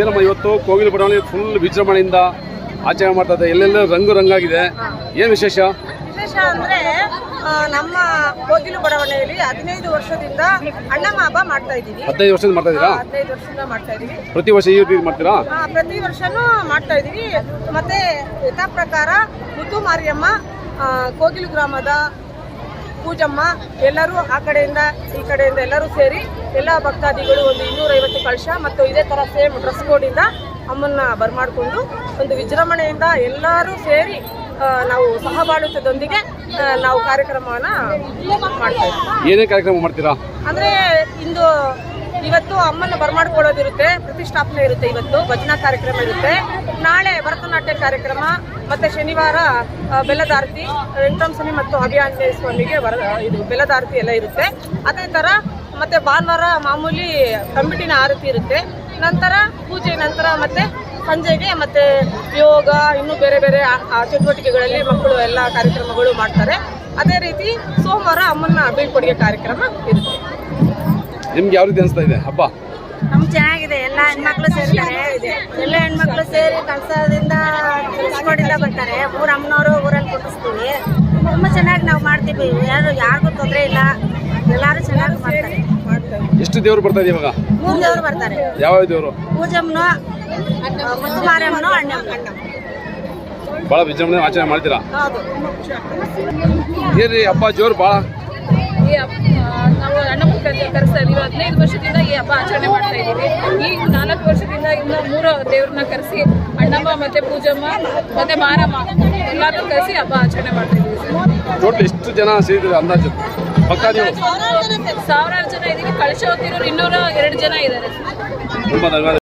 ಏನಮ್ಮ ಇವತ್ತು ಕೋಗಿಲು ಬಡಾವಣೆ ಫುಲ್ ವಿಜೃಂಭಣೆಯಿಂದ ಆಚರಣೆ ಮಾಡ್ತಾ ಇದೆ. ಎಲ್ಲೆಲ್ಲ ರಂಗು ರಂಗಾಗಿದೆ ಏನು ವಿಶೇಷ? ವಿಶೇಷ ಅಂದ್ರೆ ನಮ್ಮ ಕೋಗಿಲು ಬಡಾವಣೆಯಲ್ಲಿ ಹದಿನೈದು ವರ್ಷದಿಂದ ಅಣ್ಣಮ್ಮ ಹಬ್ಬ ಮಾಡ್ತಾ ಇದ್ದೀವಿ. ಹದಿನೈದು ವರ್ಷದಿಂದ ಮಾಡ್ತಾ ಇದ್ದೀರಾ? ಹದಿನೈದು ವರ್ಷದಿಂದ ಮಾಡ್ತಾ ಇದೀವಿ ಪ್ರತಿ ವರ್ಷ ಈ ರೀತಿ ಮಾಡ್ತೀರಾ? ಪ್ರತಿ ವರ್ಷನೂ ಮಾಡ್ತಾ ಇದೀವಿ ಮತ್ತೆ ಯಥಾ ಪ್ರಕಾರ ಮುತ್ತು ಮಾರಿಯಮ್ಮ ಕೋಗಿಲು ಗ್ರಾಮದ ಪೂಜಮ್ಮ ಎಲ್ಲರೂ ಆ ಕಡೆಯಿಂದ ಈ ಕಡೆಯಿಂದ ಎಲ್ಲರೂ ಸೇರಿ ಎಲ್ಲ ಭಕ್ತಾದಿಗಳು ಒಂದು ಇನ್ನೂರೈವತ್ತು ಕಳಶ ಮತ್ತು ಇದೇ ಥರ ಸೇಮ್ ಡ್ರೆಸ್ ಕೋಡಿಂದ ಅಮ್ಮನ್ನ ಬರಮಾಡಿಕೊಂಡು ಒಂದು ವಿಜೃಂಭಣೆಯಿಂದ ಎಲ್ಲರೂ ಸೇರಿ ನಾವು ಸಹಬಾಳುತ್ವದೊಂದಿಗೆ ನಾವು ಕಾರ್ಯಕ್ರಮವನ್ನು ಮಾಡ್ತೇವೆ ಏನೇ ಕಾರ್ಯಕ್ರಮ ಮಾಡ್ತೀರಾ? ಅಂದ್ರೆ ಇಂದು ಇವತ್ತು ಅಮ್ಮನ ಬರಮಾಡ್ಕೊಳ್ಳೋದಿರುತ್ತೆ ಪ್ರತಿಷ್ಠಾಪನೆ ಇರುತ್ತೆ ಇವತ್ತು ಭಜನಾ ಕಾರ್ಯಕ್ರಮ ಇರುತ್ತೆ. ನಾಳೆ ಭರತನಾಟ್ಯ ಕಾರ್ಯಕ್ರಮ ಮತ್ತೆ ಶನಿವಾರ ಬೆಲ್ಲದಾರತಿ ವೆಂಕಟರಾಮಸ್ವಾಮಿ ಮತ್ತು ಅಭಿಯಾನ ಸ್ವಾಮಿಗೆ ವರ ಇದು ಬೆಲ್ಲದಾರತಿ ಎಲ್ಲ ಇರುತ್ತೆ. ಅದೇ ತರ ಮತ್ತೆ ಭಾನುವಾರ ಮಾಮೂಲಿ ಕಮಿಟಿನ ಆರತಿ ಇರುತ್ತೆ. ನಂತರ ಪೂಜೆ ನಂತರ ಮತ್ತೆ ಸಂಜೆಗೆ ಮತ್ತೆ ಯೋಗ ಇನ್ನೂ ಬೇರೆ ಬೇರೆ ಚಟುವಟಿಕೆಗಳಲ್ಲಿ ಮಕ್ಕಳು ಎಲ್ಲ ಕಾರ್ಯಕ್ರಮಗಳು ಮಾಡ್ತಾರೆ. ಅದೇ ರೀತಿ ಸೋಮವಾರ ಅಮ್ಮನ ಬೀಳ್ಕೊಡುಗೆ ಕಾರ್ಯಕ್ರಮ ಇರುತ್ತೆ. ನಿಮ್ಗೆ ಯಾವ ರೀತಿ ಅನಿಸ್ತಾ ಇದೆ? ಹಬ್ಬ? ನಮ್ಗೆ ಚೆನ್ನಾಗಿದೆ. ಎಲ್ಲ ಹೆಣ್ಮಕ್ಳು ಸೇರ್ತಾರೆ. ಎಲ್ಲ ಹೆಣ್ಮಕ್ಳು ಸೇರಿ ಕಳ್ಸೋದ್ರಿಂದ ಕಲ್ಸ್ಕೊಂಡಿಂದ ಬರ್ತಾರೆ. ಊರ ಅಮ್ಮನವರು ಊರಲ್ಲಿ ಕೊಡಿಸ್ತೀವಿ. ತುಂಬ ಚೆನ್ನಾಗಿ ನಾವು ಮಾಡ್ತೀವಿ ಯಾರು ಯಾರಿಗೂ ತೊಂದರೆ ಇಲ್ಲ. ಎಲ್ಲರೂ ಚೆನ್ನಾಗಿ ಮಾಡ್ತಾರೆ. ದೇವರು ಬರ್ತಾ ಇದೆ ಇವಾಗ? ಮೂರು ದೇವರು ಬರ್ತಾರೆ. ಯಾವ ದೇವರು? ಪೂಜಮ್ಮನು ಮುತ್ತು ಮಾರಮ್ಮನು ಅಣ್ಣ ಭಾಳ ವಿಜೃಂಭಣೆ ಆಚರಣೆ ಮಾಡ್ತೀರಾ? ಹೌದು. ಏನ್ರಿ ಹಬ್ಬ ಜೋರು ಬಹಳ ನಾವು ಅಣ್ಣಮ್ಮ ಕರೆಸ್ತಾ ಇದೀವಿ. ಹದಿನೈದು ವರ್ಷದಿಂದ ಈ ಹಬ್ಬ ಆಚರಣೆ ಮಾಡ್ತಾ ಇದ್ದೀವಿ ಈ ನಾಲ್ಕು ವರ್ಷದಿಂದ ಇನ್ನ ಮೂರು ದೇವ್ರನ್ನ ಕರೆಸಿ ಅಣ್ಣಮ್ಮ ಮತ್ತೆ ಪೂಜಮ್ಮ ಮತ್ತೆ ಮಾರಮ್ಮ ಎಲ್ಲಾದ್ರೂ ಕರೆಸಿ ಹಬ್ಬ ಆಚರಣೆ ಮಾಡ್ತಾ ಇದ್ದೀವಿ ಟೋಟಲ್ ಎಷ್ಟು ಜನ ಸೇರಿದ್ರು ಅಂದಾಜು? ಸಾವಿರಾರು ಜನ ಇದೀವಿ ಕಳಿಸೋತಿರೋರು ಹೋಗ್ತಿರೋರು ಇನ್ನೂರ ಎರಡು ಜನ ಇದ್ದಾರೆ.